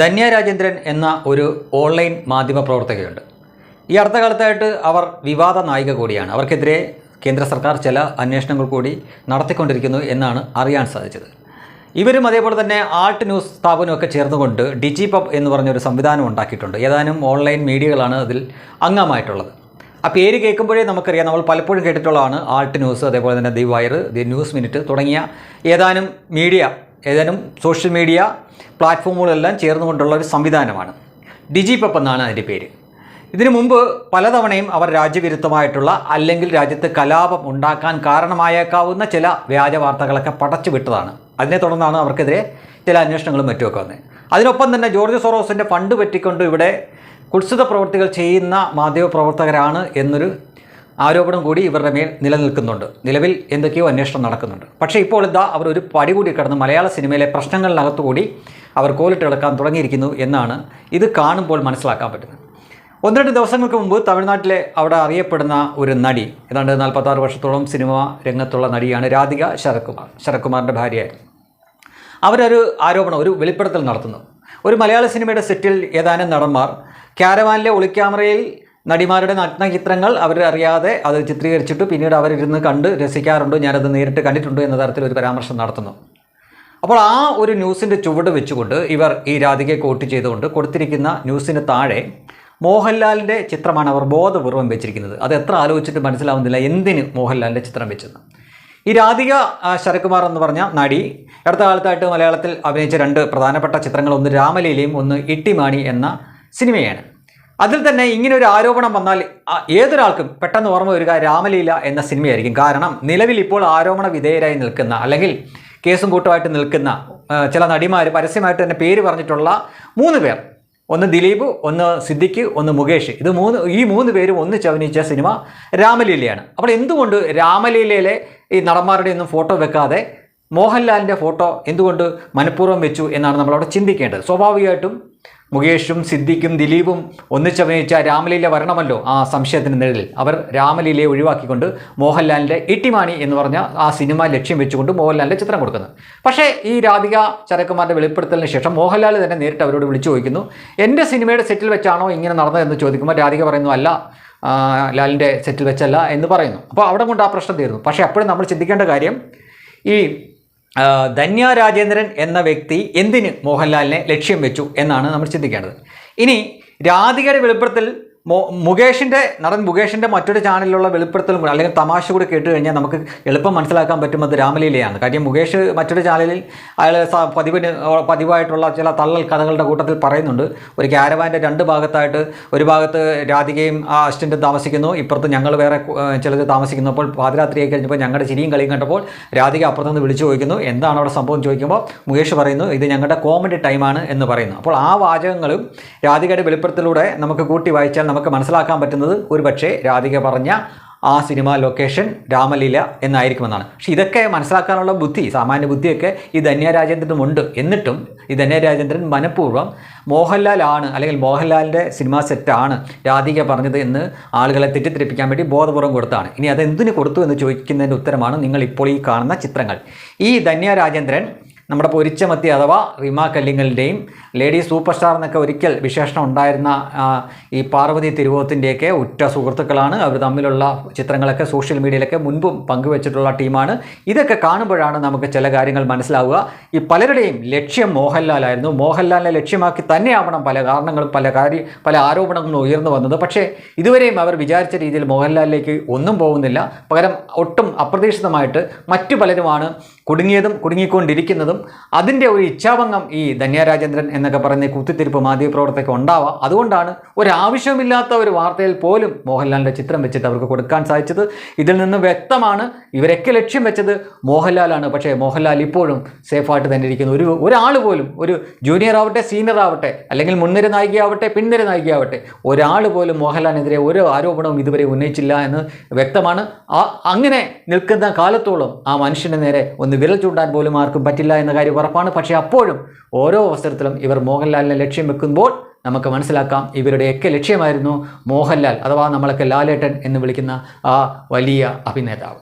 ധന്യ രാജേന്ദ്രൻ എന്ന ഒരു ഓൺലൈൻ മാധ്യമ പ്രവർത്തകയുണ്ട്. ഈ അടുത്ത കാലത്തായിട്ട് അവർ വിവാദ നായിക കൂടിയാണ്. അവർക്കെതിരെ കേന്ദ്ര സർക്കാർ ചില അന്വേഷണങ്ങൾ കൂടി നടത്തിക്കൊണ്ടിരിക്കുന്നു എന്നാണ് അറിയാൻ സാധിച്ചത്. ഇവരും അതേപോലെ തന്നെ ആർട്ട് ന്യൂസ് സ്ഥാപനമൊക്കെ ചേർന്നുകൊണ്ട് ഡിജി പബ് എന്ന് പറഞ്ഞൊരു സംവിധാനം ഉണ്ടാക്കിയിട്ടുണ്ട്. ഏതാനും ഓൺലൈൻ മീഡിയകളാണ് അതിൽ അംഗമായിട്ടുള്ളത്. ആ പേര് കേൾക്കുമ്പോഴേ നമുക്കറിയാം. നമ്മൾ പലപ്പോഴും കേട്ടിട്ടുള്ളതാണ് ആർട്ട് ന്യൂസ് അതേപോലെ തന്നെ the Wire the News Minute തുടങ്ങിയ ഏതാനും മീഡിയ ഏതാനും സോഷ്യൽ മീഡിയ പ്ലാറ്റ്ഫോമുകളെല്ലാം ചേർന്നുകൊണ്ടുള്ള ഒരു സംവിധാനമാണ്. ഡിജി പെപ്പ് എന്നാണ് അതിന്റെ പേര്. ഇതിനു മുമ്പ് പലതവണയും അവർ രാജ്യവിരുദ്ധമായിട്ടുള്ള അല്ലെങ്കിൽ രാജ്യത്ത് കലാപം ഉണ്ടാക്കാൻ കാരണമായേക്കാവുന്ന ചില വ്യാജ വാർത്തകളൊക്കെ പടച്ചു വിട്ടതാണ് അതിനെ തുടർന്നാണ് അവർക്കെതിരെ ചില അന്വേഷണങ്ങളും മറ്റുമൊക്കെ വന്നത്. അതിനൊപ്പം തന്നെ ജോർജ് സൊറോസിന്റെ ഫണ്ട് പറ്റിക്കൊണ്ട് ഇവിടെ കുത്സിത പ്രവർത്തികൾ ചെയ്യുന്ന മാധ്യമപ്രവർത്തകരാണ് എന്നൊരു ആരോപണം കൂടി ഇവരുടെ മേൽ നിലനിൽക്കുന്നുണ്ട്. നിലവിൽ എന്തൊക്കെയോ അന്വേഷണം നടക്കുന്നുണ്ട്. പക്ഷേ ഇപ്പോൾ ഇതാ അവർ ഒരു പടി കൂടി കടന്ന് മലയാള സിനിമയിലെ പ്രശ്നങ്ങളിനകത്തുകൂടി അവർ കോലിട്ട് കിടക്കാൻ തുടങ്ങിയിരിക്കുന്നു എന്നാണ് ഇത് കാണുമ്പോൾ മനസ്സിലാക്കാൻ പറ്റുന്നത്. ഒന്ന് രണ്ട് ദിവസങ്ങൾക്ക് മുമ്പ് തമിഴ്നാട്ടിലെ അവിടെ അറിയപ്പെടുന്ന ഒരു നടി ഏതാണ്ട് നാൽപ്പത്താറ് വർഷത്തോളം സിനിമ രംഗത്തുള്ള നടിയാണ് രാധിക ശരത്കുമാർ ശരത്കുമാറിന്റെ ഭാര്യയായിരുന്നു. അവരൊരു ആരോപണം ഒരു വെളിപ്പെടുത്തൽ നടത്തുന്നു. ഒരു മലയാള സിനിമയുടെ സെറ്റിൽ ഏതാനും നടന്മാർ ക്യാരവാനിലെ ഒളിക്യാമറയിൽ നടിമാരുടെ നഗ്നചിത്രങ്ങൾ അവർ അറിയാതെ അത് ചിത്രീകരിച്ചിട്ട് പിന്നീട് അവരിരുന്ന് കണ്ട് രസിക്കാറുണ്ട്. ഞാനത് നേരിട്ട് കണ്ടിട്ടുണ്ട് എന്ന തരത്തിൽ ഒരു പരാമർശം നടത്തുന്നു. അപ്പോൾ ആ ഒരു ന്യൂസിന്റെ ചുവട് വെച്ചുകൊണ്ട് ഇവർ ഈ രാധികയെ കോട്ട് ചെയ്തുകൊണ്ട് കൊടുത്തിരിക്കുന്ന ന്യൂസിന് താഴെ മോഹൻലാലിന്റെ ചിത്രമാണ് അവർ ബോധപൂർവം വെച്ചിരിക്കുന്നത്. അത് എത്ര ആലോചിച്ചിട്ട് മനസ്സിലാവുന്നില്ല എന്തിന് മോഹൻലാലിന്റെ ചിത്രം വെച്ചെന്ന്. ഈ രാധിക ശരത്കുമാർ എന്ന് പറഞ്ഞ നടി അടുത്ത കാലത്തായിട്ട് മലയാളത്തിൽ അഭിനയിച്ച രണ്ട് പ്രധാനപ്പെട്ട ചിത്രങ്ങൾ ഒന്ന് രാമലീലയും ഒന്ന് ഇട്ടിമാണി എന്ന സിനിമയാണ്. അതിൽ തന്നെ ഇങ്ങനെ ഒരു ആരോപണം വന്നാൽ ഏതൊരാൾക്കും പെട്ടെന്ന് ഓർമ്മ വരിക രാമലീല എന്ന സിനിമയായിരിക്കും. കാരണം നിലവിൽ ഇപ്പോൾ ആരോപണ വിധേയരായി നിൽക്കുന്ന അല്ലെങ്കിൽ കേസും കൂട്ടുമായിട്ട് നിൽക്കുന്ന ചില നടിമാർ പരസ്യമായിട്ട് തന്നെ പേര് പറഞ്ഞിട്ടുള്ള മൂന്ന് പേർ. ഒന്ന് ദിലീപ് ഒന്ന് സിദ്ദിഖ് ഒന്ന് മുകേഷ്. ഇത് മൂന്ന് ഈ മൂന്ന് പേരും ഒന്നിച്ച് അഭിനയിച്ച സിനിമ രാമലീലയാണ്. അപ്പോൾ എന്തുകൊണ്ട് രാമലീലയിലെ ഈ നടന്മാരുടെ ഒന്നും ഫോട്ടോ വെക്കാതെ മോഹൻലാലിന്റെ ഫോട്ടോ എന്തുകൊണ്ട് മനഃപൂർവം വെച്ചു എന്നാണ് നമ്മളവിടെ ചിന്തിക്കേണ്ടത്. സ്വാഭാവികമായിട്ടും മുകേഷും സിദ്ദിഖും ദിലീപും ഒന്നിച്ചഭിനയിച്ച രാമലീല വരണമല്ലോ ആ സംശയത്തിന് നിഴലിൽ. അവർ രാമലീലയെ ഒഴിവാക്കിക്കൊണ്ട് മോഹൻലാലിന്റെ ഇട്ടിമാണി എന്ന് പറഞ്ഞ ആ സിനിമ ലക്ഷ്യം വെച്ചുകൊണ്ട് മോഹൻലാലിന്റെ ചിത്രം കൊടുക്കുന്നത് പക്ഷേ ഈ രാധിക ചരക്കുമാരുടെ വെളിപ്പെടുത്തലിന് ശേഷം മോഹൻലാൽ തന്നെ നേരിട്ട് അവരോട് വിളിച്ചു ചോദിക്കുന്നു എന്റെ സിനിമയുടെ സെറ്റിൽ വെച്ചാണോ ഇങ്ങനെ നടന്നതെന്ന് ചോദിക്കുമ്പോൾ രാധിക പറയുന്നു അല്ല ലാലിന്റെ സെറ്റിൽ വെച്ചല്ല എന്ന് പറയുന്നു. അപ്പോൾ അവിടെ കൊണ്ട് ആ പ്രശ്നം തീർന്നു. പക്ഷേ അപ്പോഴും നമ്മൾ ചിന്തിക്കേണ്ട കാര്യം ഈ ധന്യ രാജേന്ദ്രൻ എന്ന വ്യക്തി എന്തിന് മോഹൻലാലിനെ ലക്ഷ്യം വെച്ചു എന്നാണ് നമ്മൾ ചിന്തിക്കേണ്ടത്. ഇനി രാധികയുടെ വെളിപ്പെടുത്തൽ മുകേഷിന്റെ നടൻ മുകേഷിന്റെ മറ്റൊരു ചാനലിലുള്ള വെളിപ്പെടുത്തലും കൂടി അല്ലെങ്കിൽ തമാശ കൂടി കേട്ട് കഴിഞ്ഞാൽ നമുക്ക് എളുപ്പം മനസ്സിലാക്കാൻ പറ്റുന്നത് രാമലീലയാണ്. കാര്യം മുകേഷ് മറ്റൊരു ചാനലിൽ അയാൾ പതിവിന് പതിവായിട്ടുള്ള ചില തള്ളൽ കഥകളുടെ കൂട്ടത്തിൽ പറയുന്നുണ്ട്. ഒരു ക്യാരവാന്റെ രണ്ട് ഭാഗത്തായിട്ട് ഒരു ഭാഗത്ത് രാധികയും ആ അസിസ്റ്റന്റും താമസിക്കുന്നു. ഇപ്പുറത്ത് ഞങ്ങൾ വേറെ ചിലത് താമസിക്കുന്നു അപ്പോൾ പാതിരാത്രിയായി കഴിഞ്ഞപ്പോൾ ഞങ്ങളുടെ ചിരിയും കളിയും കണ്ടപ്പോൾ രാധിക അപ്പുറത്ത് നിന്ന് വിളിച്ചു ചോദിക്കുന്നു എന്താണ് അവിടെ സംഭവം ചോദിക്കുമ്പോൾ മുകേഷ് പറയുന്നു ഇത് ഞങ്ങളുടെ കോമഡി ടൈമാണ് എന്ന് പറയുന്നു. അപ്പോൾ ആ വാചകങ്ങളും രാധികയുടെ വെളിപ്പെടുത്തലൂടെ നമുക്ക് കൂട്ടി വായിച്ചാൽ നമുക്ക് മനസ്സിലാക്കാൻ പറ്റുന്നത് ഒരു പക്ഷേ രാധിക പറഞ്ഞ ആ സിനിമ ലൊക്കേഷൻ രാമലീല എന്നായിരിക്കുമെന്നാണ്. പക്ഷെ ഇതൊക്കെ മനസ്സിലാക്കാനുള്ള ബുദ്ധി സാമാന്യ ബുദ്ധിയൊക്കെ ഈ ധന്യ രാജേന്ദ്രനും ഉണ്ട്. എന്നിട്ടും ഈ ധന്യ രാജേന്ദ്രൻ മനഃപൂർവം മോഹൻലാലാണ് അല്ലെങ്കിൽ മോഹൻലാലിന്റെ സിനിമാ സെറ്റാണ് രാധിക പറഞ്ഞത് എന്ന് ആളുകളെ തെറ്റിദ്ധരിപ്പിക്കാൻ വേണ്ടി ബോധപൂർവം കൊടുത്താണ് ഇനി അത് എന്തിനു കൊടുത്തു എന്ന് ചോദിക്കുന്നതിന്റെ ഉത്തരമാണ് നിങ്ങൾ ഇപ്പോൾ ഈ കാണുന്ന ചിത്രങ്ങൾ. ഈ ധന്യ രാജേന്ദ്രൻ നമ്മുടെ പൊരിച്ചമത്തി അഥവാ റിമ കല്ലിങ്ങലിന്റെയും ലേഡി സൂപ്പർ സ്റ്റാർ എന്നൊക്കെ ഒരിക്കൽ വിശേഷണം ഉണ്ടായിരുന്ന ഈ പാർവതി തിരുവോത്തിന്റെയൊക്കെ ഉറ്റ സുഹൃത്തുക്കളാണ്. അവർ തമ്മിലുള്ള ചിത്രങ്ങളൊക്കെ സോഷ്യൽ മീഡിയയിലൊക്കെ മുൻപും പങ്കുവച്ചിട്ടുള്ള ടീമാണ്. ഇതൊക്കെ കാണുമ്പോഴാണ് നമുക്ക് ചില കാര്യങ്ങൾ മനസ്സിലാവുക. ഈ പലരുടെയും ലക്ഷ്യം മോഹൻലാലായിരുന്നു. മോഹൻലാലിനെ ലക്ഷ്യമാക്കി തന്നെയാവണം പല കാരണങ്ങളും പല കാര്യ പല ആരോപണങ്ങളും ഉയർന്നു വന്നത്. പക്ഷേ ഇതുവരെയും അവർ വിചാരിച്ച രീതിയിൽ മോഹൻലാലിലേക്ക് ഒന്നും പോകുന്നില്ല. പകരം ഒട്ടും അപ്രതീക്ഷിതമായിട്ട് മറ്റു പലരുമാണ് കുടുങ്ങിയതും കുടുങ്ങിക്കൊണ്ടിരിക്കുന്നതും അതിന്റെ ഒരു ഇച്ഛാഭംഗം ഈ ധന്യരാജേന്ദ്രൻ എന്നൊക്കെ പറയുന്ന കുത്തിത്തിരിപ്പ് മാധ്യമപ്രവർത്തകർക്ക് ഉണ്ടാവാം. അതുകൊണ്ടാണ് ഒരാവശ്യമില്ലാത്ത ഒരു വാർത്തയിൽ പോലും മോഹൻലാലിന്റെ ചിത്രം വെച്ചിട്ട് അവർക്ക് കൊടുക്കാൻ സാധിച്ചത്. ഇതിൽ നിന്ന് വ്യക്തമാണ് ഇവരൊക്കെ ലക്ഷ്യം വെച്ചത് മോഹൻലാലാണ്. പക്ഷേ മോഹൻലാൽ ഇപ്പോഴും സേഫായിട്ട് തന്നെ ഇരിക്കുന്നു. ഒരു ഒരാൾ പോലും ഒരു ജൂനിയർ ആവട്ടെ സീനിയർ ആവട്ടെ അല്ലെങ്കിൽ മുൻനിര നായികയാവട്ടെ പിൻനിര നായികയാവട്ടെ ഒരാൾ പോലും മോഹൻലാലിനെതിരെ ഒരു ആരോപണവും ഇതുവരെ ഉന്നയിച്ചില്ല എന്ന് വ്യക്തമാണ്. അങ്ങനെ നിൽക്കുന്ന കാലത്തോളം ആ മനുഷ്യന് നേരെ ഒന്ന് വിരൽ ചൂണ്ടാൻ പോലും ആർക്കും പറ്റില്ല എന്ന കാര്യം ഉറപ്പാണ്. പക്ഷേ അപ്പോഴും ഓരോ അവസരത്തിലും ഇവർ മോഹൻലാലിനെ ലക്ഷ്യം വെക്കുമ്പോൾ നമുക്ക് മനസ്സിലാക്കാം ഇവരുടെയൊക്കെ ലക്ഷ്യമായിരുന്നു മോഹൻലാൽ അഥവാ നമ്മളൊക്കെ ലാലേട്ടൻ എന്ന് വിളിക്കുന്ന ആ വലിയ അഭിനേതാവ്.